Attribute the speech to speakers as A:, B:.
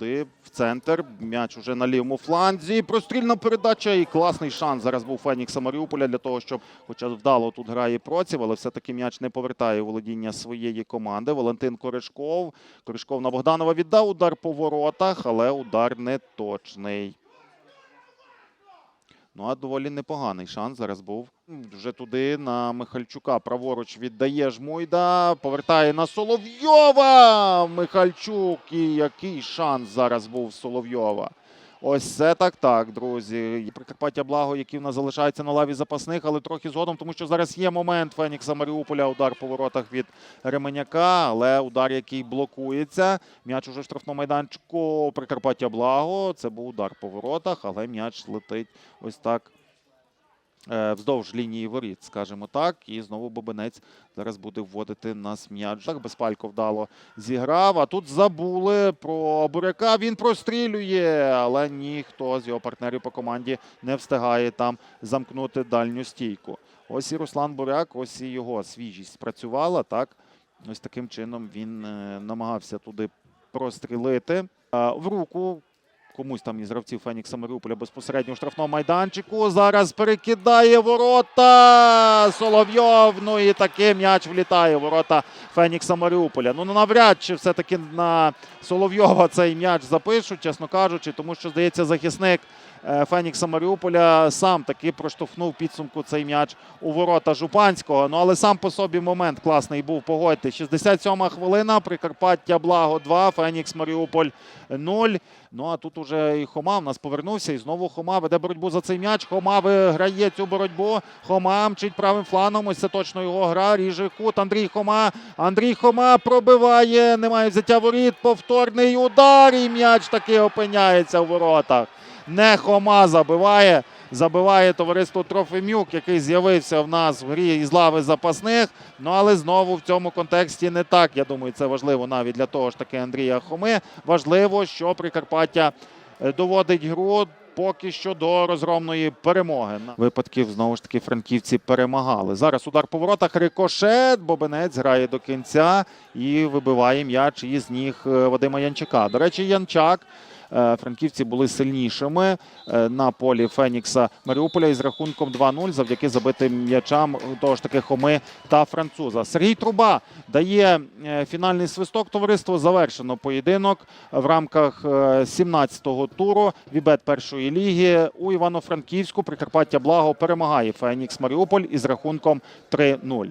A: Туди, в центр, м'яч уже на лівому фланзі. Прострільна передача і класний шанс. Зараз був Фенікса Маріуполя для того, щоб, хоча вдало тут грає Проців, але все-таки м'яч не повертає володіння своєї команди. Валентин Корешков. Корешков на Богданова віддав удар по воротах, але удар не точний. Ну, а доволі непоганий шанс зараз був. Вже туди на Михальчука. Праворуч віддає Жмуйда. Повертає на Соловйова. Михальчук. І який шанс зараз був Соловйова. Ось це так, так, друзі. Прикарпаття Благо, які в нас залишаються на лаві запасних, але трохи згодом, тому що зараз є момент Фенікса Маріуполя. Удар по воротах від Ременяка, але удар, який блокується. М'яч уже в штрафному майданчику Прикарпаття Благо. Це був удар по воротах, але м'яч летить ось так вздовж лінії воріт, скажімо так. І знову Бобинець зараз буде вводити нас м'яч. Так безпалько вдало зіграв. А тут забули про Буряка. Він прострілює, але ніхто з його партнерів по команді не встигає там замкнути дальню стійку. Ось і Руслан Буряк, ось і його свіжість спрацювала. Так, ось таким чином він е, намагався туди прострілити. Е, в руку комусь там із гравців Фенікса Маріуполя безпосередньо у штрафному майданчику. Зараз перекидає ворота. Соловйов. Ну і такий м'яч влітає ворота Фенікса Маріуполя. Ну навряд чи все-таки на Соловйова цей м'яч запишуть, чесно кажучи, тому що, здається, захисник Фенікса Маріуполя сам таки проштовхнув підсумку цей м'яч у ворота Жупанського. Ну але сам по собі момент класний був. Погодьте. 67-ма хвилина. Прикарпаття Благо 2, Фенікс Маріуполь 0. Ну а тут уже і Хома в нас повернувся. І знову Хома веде боротьбу за цей м'яч. Хома виграє цю боротьбу. Хома мчить правим фланом. Ось це точно його гра. Ріже кут. Андрій Хома. Андрій Хома пробиває. Немає взяття воріт. Повторний удар. І м'яч таки опиняється у воротах. Не Хома забиває. Забиває товариство Трофимюк, який з'явився в нас в грі із лави запасних. Ну але знову в цьому контексті не так. Я думаю, це важливо навіть для того ж таки Андрія Хоми. Важливо, що Прикарпаття е, доводить гру. Поки що до розгромної перемоги. Випадків знову ж таки франківці перемагали. Зараз удар по воротах, рикошет. Бобинець грає до кінця і вибиває м'яч із ніг е, Вадима Янчака. До речі, Янчак. Е, Франківці були сильнішими е, на полі Фенікса Маріуполя із рахунком 2-0 завдяки забитим м'ячам того ж таки Хоми та француза. Сергій Труба дає е, фінальний свисток. Товариство завершено поєдинок в рамках е, 17-го туру Вібет першої ліги у Івано-Франківську. Прикарпаття Благо перемагає Фенікс Маріуполь із рахунком 3-0.